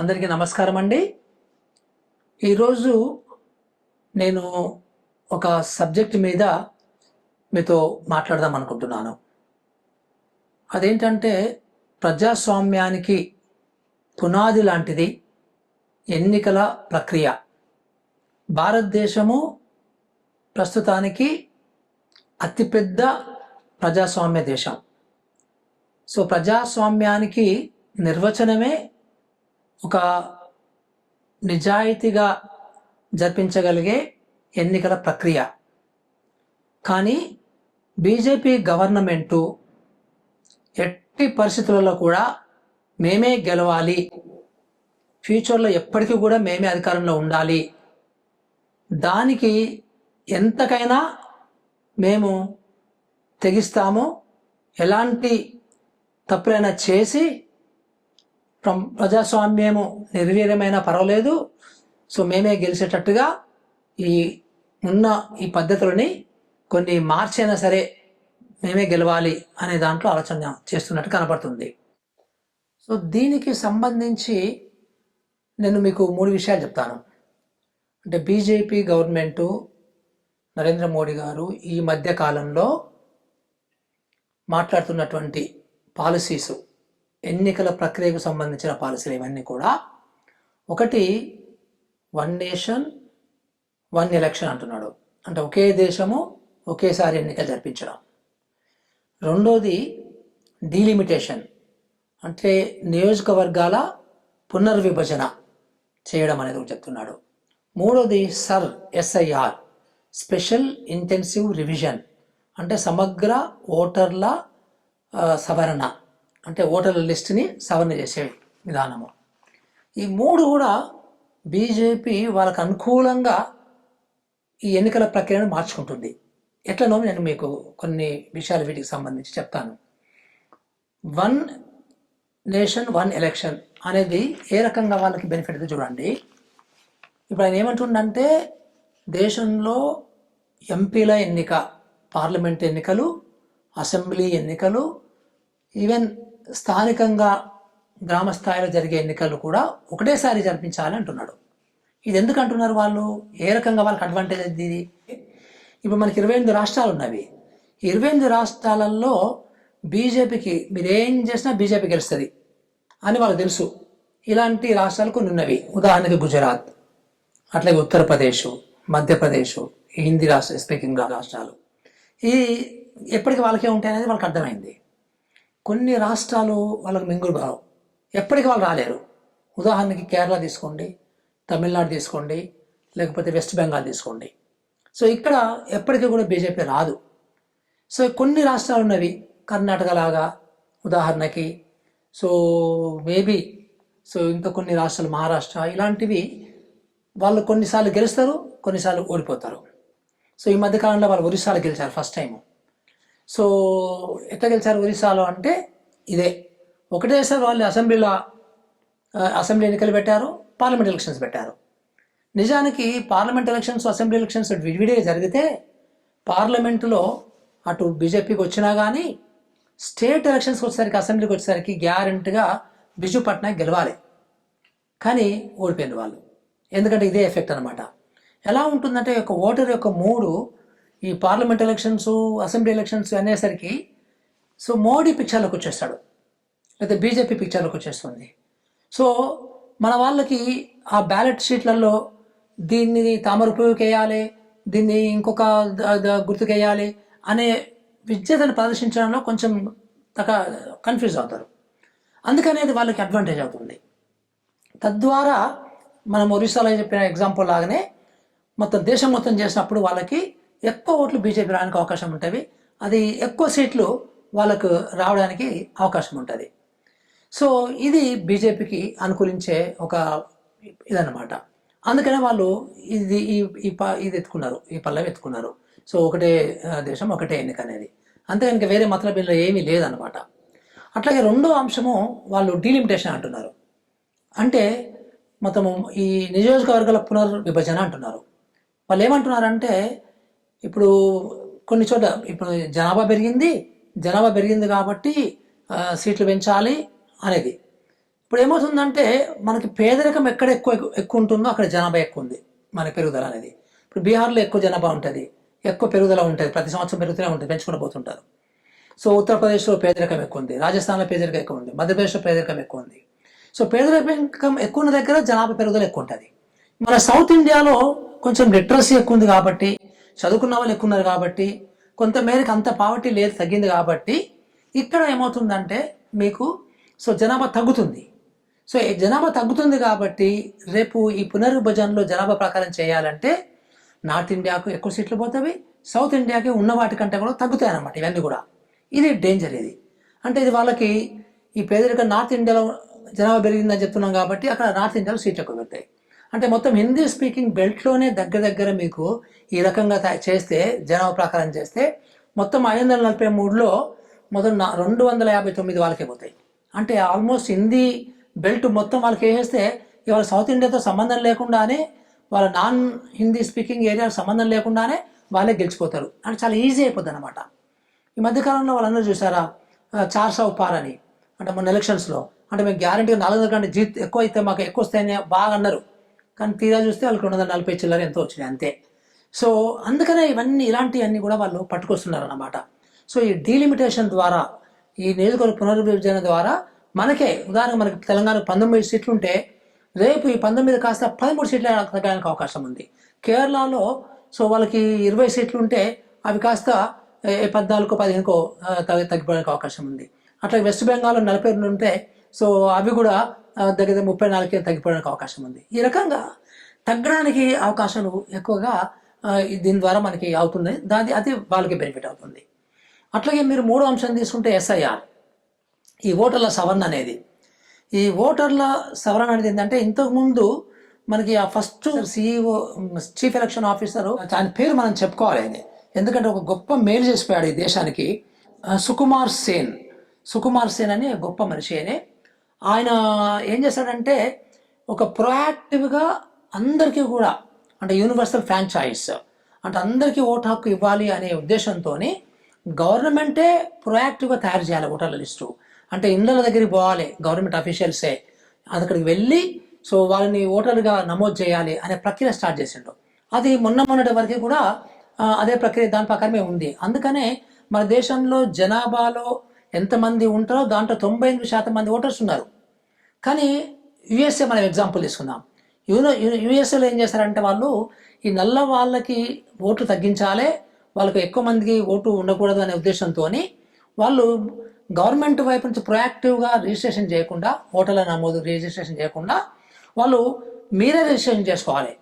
అందరికీ నమస్కారం అండి. ఈరోజు నేను ఒక సబ్జెక్ట్ మీద మీతో మాట్లాడదాం అనుకుంటున్నాను. అదేంటంటే ప్రజాస్వామ్యానికి పునాది లాంటిది ఎన్నికల ప్రక్రియ. భారతదేశము ప్రస్తుతానికి అతిపెద్ద ప్రజాస్వామ్య దేశం. సో ప్రజాస్వామ్యానికి నిర్వచనమే ఒక నిజాయితీగా జరిపించగలిగే ఎన్నికల ప్రక్రియ. కానీ బీజేపీ గవర్నమెంటు ఎట్టి పరిస్థితులలో కూడా మేమే గెలవాలి. ఫ్యూచర్లో ఎప్పటికీ కూడా మేమే అధికారంలో ఉండాలి. దానికి ఎంతకైనా మేము తెగిస్తాము. ఎలాంటి తప్పులైనా చేసి ప్రజాస్వామ్యము నిర్వీర్యమైన పర్వాలేదు. సో మేమే గెలిచేటట్టుగా ఈ ఉన్న ఈ పద్ధతులని కొన్ని మార్చైనా సరే మేమే గెలవాలి అనే దాంట్లో ఆలోచన చేస్తున్నట్టు కనపడుతుంది. సో దీనికి సంబంధించి నేను మీకు మూడు విషయాలు చెప్తాను. అంటే బీజేపీ గవర్నమెంటు నరేంద్ర మోడీ గారు ఈ మధ్య కాలంలో మాట్లాడుతున్నటువంటి పాలసీస్ ఎన్నికల ప్రక్రియకు సంబంధించిన పాలసీలు ఇవన్నీ కూడా ఒకటి వన్ నేషన్ వన్ ఎలక్షన్ అంటున్నాడు. అంటే ఒకే దేశము ఒకేసారి ఎన్నిక జరిపించడం. రెండోది డీలిమిటేషన్. అంటే నియోజకవర్గాల పునర్విభజన చేయడం అనేది ఒకటి చెప్తున్నాడు. మూడోది sir SIR special intensive revision. అంటే సమగ్ర ఓటర్ల సవరణ. అంటే ఓటర్ల లిస్టుని సవరణ చేసే విధానము. ఈ మూడు కూడా బీజేపీ వాళ్ళకు అనుకూలంగా ఈ ఎన్నికల ప్రక్రియను మార్చుకుంటుంది. ఎట్లనో నేను మీకు కొన్ని విషయాలు వీటికి సంబంధించి చెప్తాను. వన్ నేషన్ వన్ ఎలక్షన్ అనేది ఏ రకంగా వాళ్ళకి బెనిఫిట్ చూడండి. ఇప్పుడు ఆయన ఏమంటుండంటే దేశంలో ఎంపీల ఎన్నిక పార్లమెంట్ ఎన్నికలు అసెంబ్లీ ఎన్నికలు ఈవెన్ స్థానికంగా గ్రామ స్థాయిలో జరిగే ఎన్నికలు కూడా ఒకటేసారి జరిపించాలి అంటున్నాడు. ఇది ఎందుకు అంటున్నారు వాళ్ళు? ఏ రకంగా వాళ్ళకి అడ్వాంటేజ్ అది? ఇప్పుడు మనకి ఇరవై ఎనిమిది రాష్ట్రాలు ఉన్నవి. ఇరవై ఎనిమిది రాష్ట్రాలలో బీజేపీకి మీరు ఏం చేసినా బీజేపీ గెలుస్తుంది అని వాళ్ళకి తెలుసు. ఇలాంటి రాష్ట్రాలు కొన్ని ఉన్నవి. ఉదాహరణకి గుజరాత్ అట్లాగే ఉత్తరప్రదేశ్ మధ్యప్రదేశ్ హిందీ రాష్ట్ర స్పీకింగ్ రాష్ట్రాలు. ఈ ఎప్పటికి వాళ్ళకే ఉంటాయి అనేది వాళ్ళకి అర్థమైంది. కొన్ని రాష్ట్రాలు వాళ్ళకి మింగులు రావు ఎప్పటికి వాళ్ళు రాలేరు. ఉదాహరణకి కేరళ తీసుకోండి తమిళనాడు తీసుకోండి లేకపోతే వెస్ట్ బెంగాల్ తీసుకోండి. సో ఇక్కడ ఎప్పటికీ కూడా బీజేపీ రాదు. సో కొన్ని రాష్ట్రాలు ఉన్నవి కర్ణాటక లాగా ఉదాహరణకి సో మేబీ సో ఇంకా కొన్ని రాష్ట్రాలు మహారాష్ట్ర ఇలాంటివి వాళ్ళు కొన్నిసార్లు గెలుస్తారు కొన్నిసార్లు ఓడిపోతారు. సో ఈ మధ్యకాలంలో వాళ్ళు ఒరిస్సాలో గెలిచారు ఫస్ట్ టైము. సో ఎట్లా గెలిచారు ఒరిస్సాలో అంటే ఇదే. ఒకటేసారి వాళ్ళు అసెంబ్లీలో అసెంబ్లీ ఎన్నికలు పెట్టారు పార్లమెంట్ ఎలక్షన్స్ పెట్టారు. నిజానికి పార్లమెంట్ ఎలక్షన్స్ అసెంబ్లీ ఎలక్షన్స్ విడివిడిగా జరిగితే పార్లమెంటులో అటు బీజేపీకి వచ్చినా కానీ స్టేట్ ఎలక్షన్స్కి వచ్చేసరికి అసెంబ్లీకి వచ్చేసరికి గ్యారెంటీగా బిజు పట్నాయక్ గెలవాలి. కానీ ఓడిపోయింది వాళ్ళు. ఎందుకంటే ఇదే ఎఫెక్ట్ అనమాట ఎలా ఉంటుందంటే ఒక ఓటర్ యొక్క మూడు ఈ పార్లమెంట్ ఎలక్షన్స్ అసెంబ్లీ ఎలక్షన్స్ అనేసరికి సో మోడీ పిక్చర్లోకి వచ్చేస్తాడు. లేదా బీజేపీ పిక్చర్లోకి వచ్చేస్తుంది. సో మన వాళ్ళకి ఆ బ్యాలెట్ షీట్లలో దీన్ని తామర పువ్వుకి దీన్ని ఇంకొక గుర్తుకేయాలి గుర్తుకు అనే విద్యతను ప్రదర్శించడంలో కొంచెం తక కన్ఫ్యూజ్ అవుతారు. అందుకనేది అది వాళ్ళకి అడ్వాంటేజ్ అవుతుంది. తద్వారా మనం ఒరిస్సాలో చెప్పిన ఎగ్జాంపుల్ లాగానే మొత్తం దేశం మొత్తం చేసినప్పుడు వాళ్ళకి ఎక్కువ ఓట్లు బీజేపీ రావడానికి అవకాశం ఉంటుంది. అది ఎక్కువ సీట్లు వాళ్ళకు రావడానికి అవకాశం ఉంటుంది. సో ఇది బీజేపీకి అనుకూలించే ఒక ఇదన్నమాట. అందుకనే వాళ్ళు ఇది ఈ ఈ ప ఇది ఎత్తుకున్నారు ఈ పల్లవి ఎత్తుకున్నారు. సో ఒకటే దేశం ఒకటే ఎన్నిక అనేది అంతే కనుక వేరే మతలబీలో ఏమీ లేదనమాట అట్లాగే రెండో అంశము వాళ్ళు డీలిమిటేషన్ అంటున్నారు. అంటే మొత్తము ఈ నియోజకవర్గాల పునర్విభజన అంటున్నారు. వాళ్ళు ఏమంటున్నారంటే ఇప్పుడు కొన్ని చోట్ల ఇప్పుడు జనాభా పెరిగింది జనాభా పెరిగింది కాబట్టి సీట్లు పెంచాలి అనేది. ఇప్పుడు ఏమవుతుందంటే మనకి పేదరికం ఎక్కడ ఎక్కువ ఎక్కువ ఉంటుందో అక్కడ జనాభా ఎక్కువ ఉంది మన పెరుగుదల అనేది. ఇప్పుడు బీహార్లో ఎక్కువ జనాభా ఉంటుంది ఎక్కువ పెరుగుదల ఉంటుంది ప్రతి సంవత్సరం పెరుగుతూనే ఉంటుంది పెంచుకుంటూ పోతుంటారు. సో ఉత్తరప్రదేశ్లో పేదరికం ఎక్కువ ఉంది రాజస్థాన్లో పేదరికం ఎక్కువ ఉంది మధ్యప్రదేశ్లో పేదరికం ఎక్కువ ఉంది సో పేదరికం ఎక్కువ ఉన్న దగ్గర జనాభా పెరుగుదల ఎక్కువ ఉంటుంది మన సౌత్ ఇండియాలో కొంచెం లిటరసీ ఎక్కువ ఉంది కాబట్టి చదువుకున్న వాళ్ళు ఎక్కువ ఉన్నారు కాబట్టి కొంతమేరకు అంత పావర్టీ లేదు తగ్గింది కాబట్టి ఇక్కడ ఏమవుతుందంటే మీకు సో జనాభా తగ్గుతుంది. సో ఈ జనాభా తగ్గుతుంది కాబట్టి రేపు ఈ పునర్విభజనలో జనాభా ప్రకారం చేయాలంటే నార్త్ ఇండియాకు ఎక్కువ సీట్లు పోతాయి సౌత్ ఇండియాకి ఉన్న వాటికంటే కూడా తగ్గుతాయి అన్నమాట ఇవన్నీ కూడా. ఇది డేంజర్ ఇది. అంటే ఇది వాళ్ళకి ఈ పేదరికం నార్త్ ఇండియాలో జనాభా పెరిగిందని చెప్తున్నాం కాబట్టి అక్కడ నార్త్ ఇండియాలో సీట్లు ఎక్కువ పెడతాయి. అంటే మొత్తం హిందీ స్పీకింగ్ బెల్ట్లోనే దగ్గర దగ్గర మీకు ఈ రకంగా చేస్తే జనాభా ప్రకారం చేస్తే మొత్తం ఐదు వందల నలభై మూడులో మొత్తం రెండు వందల యాభై తొమ్మిది వాళ్ళకే పోతాయి. అంటే ఆల్మోస్ట్ హిందీ బెల్ట్ మొత్తం వాళ్ళకి వేసేస్తే ఇవాళ సౌత్ ఇండియాతో సంబంధం లేకుండానే వాళ్ళ నాన్ హిందీ స్పీకింగ్ ఏరియా సంబంధం లేకుండానే వాళ్ళే గెలిచిపోతారు. అంటే చాలా ఈజీ అయిపోద్ది అనమాట ఈ మధ్యకాలంలో వాళ్ళందరూ చూసారా? ఆ, చార్ సౌ పార్ అని. అంటే మొన్న ఎలక్షన్స్లో అంటే మేము గ్యారంటీ నాలుగు వందల కంటే జీత్ ఎక్కువ అయితే మాకు ఎక్కువ వస్తాయని బాగా అన్నారు. కానీ తీరా చూస్తే వాళ్ళకి రెండు వందల నలభై చిల్లర ఎంతో వచ్చినాయి అంతే. సో అందుకనే ఇవన్నీ ఇలాంటివన్నీ కూడా వాళ్ళు పట్టుకొస్తున్నారు అన్నమాట సో ఈ డీలిమిటేషన్ ద్వారా ఈ నియోజకవర్గ పునర్విభజన ద్వారా మనకే ఉదాహరణ మనకి తెలంగాణ పంతొమ్మిది సీట్లు ఉంటే రేపు ఈ పంతొమ్మిది కాస్త పదమూడు సీట్లు తగ్గడానికి అవకాశం ఉంది. కేరళలో సో వాళ్ళకి ఇరవై సీట్లు ఉంటే అవి కాస్త పద్నాలుగు పదిహేనుకో తగ్గి తగ్గిపోవడానికి అవకాశం ఉంది. అట్లా వెస్ట్ బెంగాల్లో నలభై రెండు ఉంటే సో అవి కూడా దగ్గర ముప్పై నాలుగుకే తగ్గిపోవడానికి అవకాశం ఉంది. ఈ రకంగా తగ్గడానికి అవకాశాలు ఎక్కువగా దీని ద్వారా మనకి అవుతుంది. దాని అది వాళ్ళకి బెనిఫిట్ అవుతుంది. అట్లాగే మీరు మూడో అంశం తీసుకుంటే ఎస్ఐఆర్ ఈ ఓటర్ల సవరణ అనేది. ఈ ఓటర్ల సవరణ అనేది ఏంటంటే ఇంతకుముందు మనకి ఆ first CEO chief election officer ఆయన పేరు మనం చెప్పుకోవాలి ఆయన ఎందుకంటే ఒక గొప్ప మేలు చేసిపోయాడు ఈ దేశానికి. సుకుమార్ సేన్. సుకుమార్ సేన్ అనే గొప్ప మనిషి అని ఆయన ఏం చేశాడంటే ఒక ప్రొయాక్టివ్గా అందరికీ కూడా అంటే యూనివర్సల్ ఫ్రాంచైజ్ అంటే అందరికీ ఓటు హక్కు ఇవ్వాలి అనే ఉద్దేశంతో గవర్నమెంటే ప్రొయాక్టివ్గా తయారు చేయాలి ఓటర్ల లిస్టు. అంటే ఇళ్ళ దగ్గరికి పోవాలి గవర్నమెంట్ అఫీషియల్సే అక్కడికి వెళ్ళి సో వాళ్ళని ఓటర్లుగా నమోదు చేయాలి అనే ప్రక్రియ స్టార్ట్ చేసిండు. అది మొన్న మొన్నటి వరకు కూడా అదే ప్రక్రియ దాని ప్రకారమే ఉంది. అందుకనే మన దేశంలో జనాభాలో ఎంతమంది ఉంటారో దాంట్లో తొంభై ఎనిమిది శాతం మంది ఓటర్స్ ఉన్నారు. కానీ యుఎస్ఏ మనం ఎగ్జాంపుల్ తీసుకుందాం. యూనో యుఎస్ఏలో ఏం చేస్తారంటే వాళ్ళు ఈ నల్ల వాళ్ళకి ఓట్లు తగ్గించాలి వాళ్ళకి ఎక్కువ మందికి ఓటు ఉండకూడదు అనే ఉద్దేశంతో వాళ్ళు గవర్నమెంట్ వైపు నుంచి ప్రొయాక్టివ్గా రిజిస్ట్రేషన్ చేయకుండా ఓటర్ల నమోదు రిజిస్ట్రేషన్ చేయకుండా వాళ్ళు మీరే రిజిస్ట్రేషన్ చేసుకోవాలి.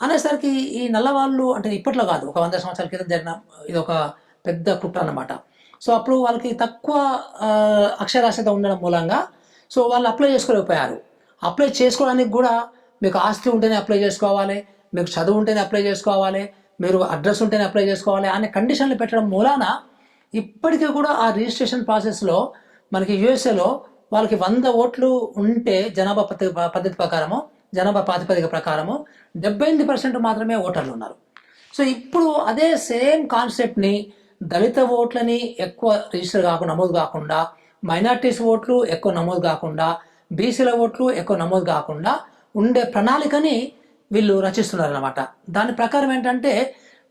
అనేసరికి ఈ నల్లవాళ్ళు అంటే ఇప్పట్లో కాదు ఒక వంద సంవత్సరాల క్రితం జరిగిన ఇది ఒక పెద్ద కుట్ర అన్నమాట. సో అప్పుడు వాళ్ళకి తక్కువ అక్షరాస్యత ఉండడం మూలంగా సో వాళ్ళు అప్లై చేసుకోలేకపోయారు. అప్లై చేసుకోవడానికి కూడా మీకు ఆస్తి ఉంటేనే అప్లై చేసుకోవాలి మీకు చదువు ఉంటేనే అప్లై చేసుకోవాలి మీరు అడ్రస్ ఉంటేనే అప్లై చేసుకోవాలి అనే కండిషన్లు పెట్టడం మూలాన ఇప్పటికీ కూడా ఆ రిజిస్ట్రేషన్ ప్రాసెస్లో మనకి యుఎస్ఏలో వాళ్ళకి వంద ఓట్లు ఉంటే జనాభా పద్ధతి పద్ధతి ప్రకారము జనాభా ప్రాతిపదిక ప్రకారము డెబ్బై ఎనిమిది పర్సెంట్ మాత్రమే ఓటర్లు ఉన్నారు. సో ఇప్పుడు అదే సేమ్ కాన్సెప్ట్ని దళిత ఓట్లని ఎక్కువ రిజిస్టర్ కాకుండా నమోదు కాకుండా మైనార్టీస్ ఓట్లు ఎక్కువ నమోదు కాకుండా బీసీల ఓట్లు ఎక్కువ నమోదు కాకుండా ఉండే ప్రణాళికని వీళ్ళు రచిస్తున్నారు అనమాట దాని ప్రకారం ఏంటంటే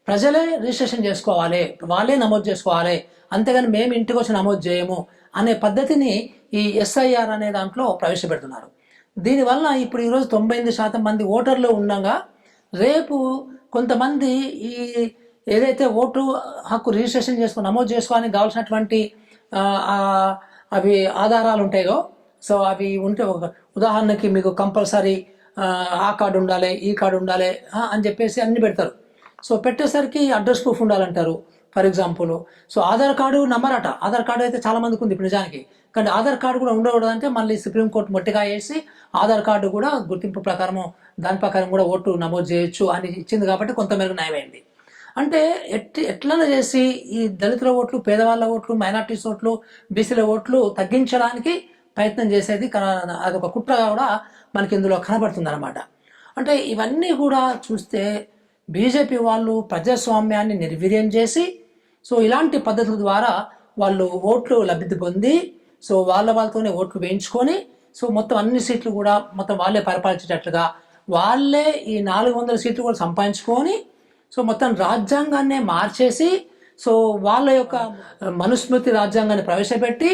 ప్రజలే రిజిస్ట్రేషన్ చేసుకోవాలి వాళ్ళే నమోదు చేసుకోవాలి అంతేగాని మేము ఇంటికి వచ్చి నమోదు చేయము అనే పద్ధతిని ఈ ఎస్ఐఆర్ అనే దాంట్లో ప్రవేశపెడుతున్నారు. దీనివల్ల ఇప్పుడు ఈరోజు తొంభై ఎనిమిది శాతం మంది ఓటర్లు ఉండగా రేపు కొంతమంది ఈ ఏదైతే ఓటు హక్కు రిజిస్ట్రేషన్ చేసుకుని నమోదు చేసుకోవాలని కావాల్సినటువంటి అవి ఆధారాలు ఉంటాయో సో అవి ఉంటే ఒక ఉదాహరణకి మీకు కంపల్సరీ ఆ కార్డు ఉండాలి ఈ కార్డు ఉండాలి అని చెప్పేసి అన్ని పెడతారు. సో పెట్టేసరికి అడ్రస్ ప్రూఫ్ ఉండాలంటారు for example. So Aadhaar card నమ్మరట. Aadhaar card అయితే చాలా మందికి ఉంది ఇప్పుడు నిజానికి. కానీ ఆధార్ కార్డు కూడా ఉండకూడదంటే మళ్ళీ సుప్రీంకోర్టు మొట్టిగా వేసి ఆధార్ కార్డు కూడా గుర్తింపు ప్రకారము దాని ప్రకారం కూడా ఓటు నమోదు చేయొచ్చు అని ఇచ్చింది కాబట్టి కొంతమేరకు న్యాయమైంది. అంటే ఎట్ ఎట్లా చేసి ఈ దళితుల ఓట్లు పేదవాళ్ళ ఓట్లు మైనార్టీస్ ఓట్లు బీసీల ఓట్లు తగ్గించడానికి ప్రయత్నం చేసేది అదొక కుట్ర కూడా మనకి ఇందులో కనబడుతుంది అనమాట అంటే ఇవన్నీ కూడా చూస్తే బీజేపీ వాళ్ళు ప్రజాస్వామ్యాన్ని నిర్వీర్యం చేసి సో ఇలాంటి పద్ధతుల ద్వారా వాళ్ళు ఓట్లు లబ్ధి పొంది సో వాళ్ళ వాళ్ళతోనే ఓట్లు వేయించుకొని సో మొత్తం అన్ని సీట్లు కూడా మొత్తం వాళ్ళే పరిపాలించేటట్లుగా వాళ్ళే ఈ నాలుగు వందల సీట్లు కూడా సంపాదించుకొని సో మొత్తం రాజ్యాంగాన్నే మార్చేసి సో వాళ్ళ యొక్క మనుస్మృతి రాజ్యాంగాన్ని ప్రవేశపెట్టి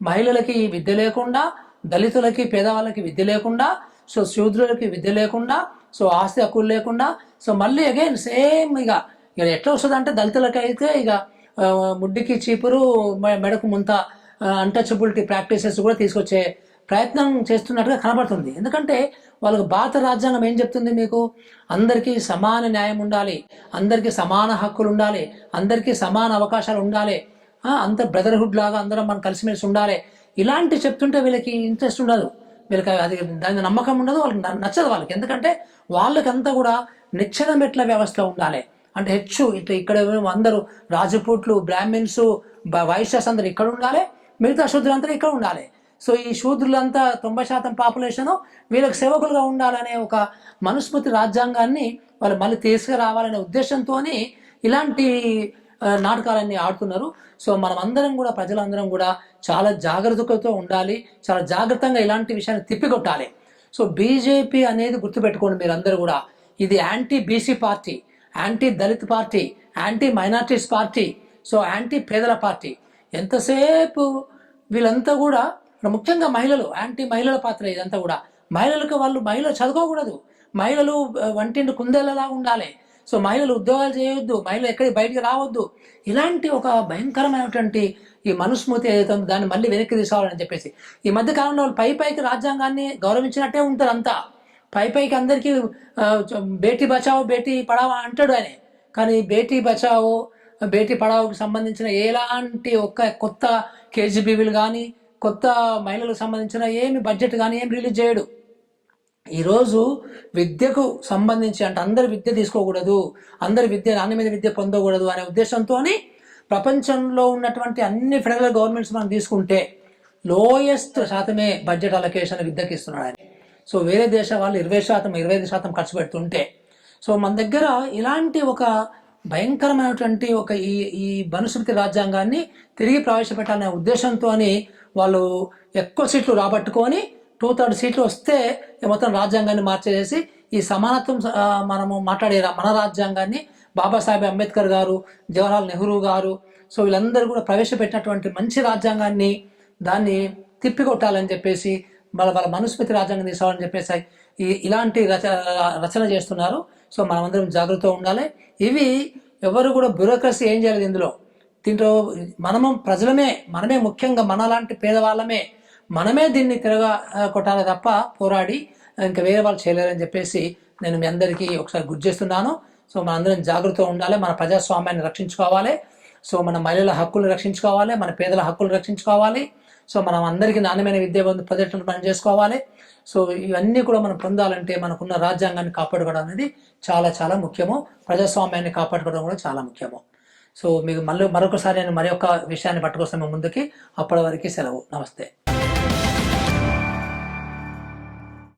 మహిళలకి విద్య లేకుండా దళితులకి పేదవాళ్ళకి విద్య లేకుండా సో శూద్రులకి విద్య లేకుండా సో ఆస్తి హక్కులు లేకుండా సో మళ్ళీ అగైన్ సేమ్ ఇక ఇక ఎట్లా వస్తుంది అంటే దళితులకి అయితే ఇక ముడ్డికి చీపురు మె- మెడకు ముంత అన్టచబిలిటీ ప్రాక్టీసెస్ కూడా తీసుకొచ్చే ప్రయత్నం చేస్తున్నట్టుగా కనబడుతుంది. ఎందుకంటే వాళ్ళకు భారత రాజ్యాంగం ఏం చెప్తుంది మీకు? అందరికీ సమాన న్యాయం ఉండాలి. అందరికీ సమాన హక్కులు ఉండాలి. అందరికీ సమాన అవకాశాలు ఉండాలి. అంత బ్రదర్హుడ్ లాగా అందరం మనం కలిసిమెలిసి ఉండాలి. ఇలాంటి చెప్తుంటే వీళ్ళకి ఇంట్రెస్ట్ ఉండదు. వీళ్ళకి అది దాని నమ్మకం ఉండదు వాళ్ళకి నచ్చదు వాళ్ళకి. ఎందుకంటే వాళ్ళకంతా కూడా నిచ్చెన మెట్ల వ్యవస్థ ఉండాలి. అంటే హెచ్చు ఇటు ఇక్కడ అందరూ రాజపూట్లు బ్రాహ్మిన్స్ బ- వైశ్యాస్ అందరూ ఇక్కడ ఉండాలి. మిగతా శూద్రులంతా ఇక్కడ ఉండాలి. సో ఈ శూద్రులంతా తొంభై శాతం పాపులేషను వీళ్ళకి సేవకులుగా ఉండాలనే ఒక మనుస్మృతి రాజ్యాంగాన్ని వాళ్ళు మళ్ళీ తీసుకురావాలనే ఉద్దేశంతో ఇలాంటి నాటకాలన్నీ ఆడుతున్నారు. సో మనం అందరం కూడా ప్రజలందరం కూడా చాలా జాగ్రత్తతో ఉండాలి చాలా జాగ్రత్తగా ఇలాంటి విషయాన్ని తిప్పికొట్టాలి. సో బీజేపీ అనేది గుర్తుపెట్టుకోండి మీరందరూ కూడా. ఇది anti BC party anti Dalit party anti minorities party so anti పేదల పార్టీ. ఎంతసేపు వీళ్ళంతా కూడా ముఖ్యంగా మహిళలు యాంటీ మహిళల పాత్ర ఇదంతా కూడా. మహిళలకు వాళ్ళు మహిళలు చదువుకోకూడదు. మహిళలు వంటింటి కుందేలలా ఉండాలి. సో మహిళలు ఉద్యోగాలు చేయొద్దు. మహిళలు ఎక్కడికి బయటికి రావద్దు. ఇలాంటి ఒక భయంకరమైనటువంటి ఈ మనుస్మృతి ఏదైతే ఉందో దాన్ని మళ్ళీ వెనక్కి తీసుకోవాలని చెప్పేసి. ఈ మధ్య కాలంలో వాళ్ళు పై పైకి రాజ్యాంగాన్ని గౌరవించినట్టే ఉంటారు అంతా. పై పైకి అందరికీ బేటీ బచావో బేటీ పడావో అంటాడు ఆయన. కానీ బేటీ బచావో బేటీ పడావోకి సంబంధించిన ఎలాంటి ఒక్క కొత్త కేజీబీవీలు కానీ కొత్త మహిళలకు సంబంధించిన ఏమి బడ్జెట్ కానీ ఏం రిలీజ్ చేయడు. ఈరోజు విద్యకు సంబంధించి అంటే అందరు విద్య తీసుకోకూడదు అందరు విద్య నాణ్యమైన విద్య పొందకూడదు అనే ఉద్దేశంతో ప్రపంచంలో ఉన్నటువంటి అన్ని ఫెడరల్ గవర్నమెంట్స్ మనం తీసుకుంటే లోయెస్ట్ శాతమే బడ్జెట్ అలొకేషన్ విద్యకి ఇస్తున్నాడు ఆయన. సో వేరే దేశ వాళ్ళు ఇరవై శాతం ఇరవై ఐదు శాతం ఖర్చు పెడుతుంటే సో మన దగ్గర ఇలాంటి ఒక భయంకరమైనటువంటి ఒక ఈ ఈ మనుస్మృతి రాజ్యాంగాన్ని తిరిగి ప్రవేశపెట్టాలనే ఉద్దేశంతో వాళ్ళు ఎక్కువ సీట్లు రాబట్టుకొని టూ థర్డ్ సీట్లు వస్తే మొత్తం రాజ్యాంగాన్ని మార్చేసి ఈ సమానత్వం మనము మాట్లాడే రా- మన రాజ్యాంగాన్ని బాబాసాహెబ్ అంబేద్కర్ గారు జవహర్లాల్ నెహ్రూ గారు సో వీళ్ళందరూ కూడా ప్రవేశపెట్టినటువంటి మంచి రాజ్యాంగాన్ని దాన్ని తిప్పికొట్టాలని చెప్పేసి వాళ్ళ వాళ్ళ మనుస్మృతి రాజ్యాంగం తీసుకోవాలని చెప్పేసి ఈ ఇలాంటి రచ రచన చేస్తున్నారు. సో మనమందరం జాగ్రత్తగా ఉండాలి. ఇవి ఎవరు కూడా బ్యూరోక్రసీ ఏం చేయలేదు ఇందులో. దీంట్లో మనము ప్రజలమే మనమే ముఖ్యంగా మనలాంటి పేదవాళ్ళమే మనమే దీన్ని తిరగా కొట్టాలి తప్ప పోరాడి ఇంకా వేరే వాళ్ళు చేయలేరని చెప్పేసి నేను మీ అందరికీ ఒకసారి గుర్తు చేస్తున్నాను. సో మనందరం జాగ్రత్తగా ఉండాలి మన ప్రజాస్వామ్యాన్ని రక్షించుకోవాలి. సో మన మహిళల హక్కులు రక్షించుకోవాలి మన పేదల హక్కులు రక్షించుకోవాలి. సో మనం అందరికీ నాణ్యమైన విద్య పొంది పొందేటట్టు మనం చేసుకోవాలి సో ఇవన్నీ కూడా మనం పొందాలంటే మనకున్న రాజ్యాంగాన్ని కాపాడుకోవడం అనేది చాలా చాలా ముఖ్యము. ప్రజాస్వామ్యాన్ని కాపాడుకోవడం కూడా చాలా ముఖ్యము. సో మీకు మళ్ళీ మరొకసారి నేను మరి విషయాన్ని పట్టుకొస్తాము ముందుకి. అప్పటి వరకు సెలవు. నమస్తే.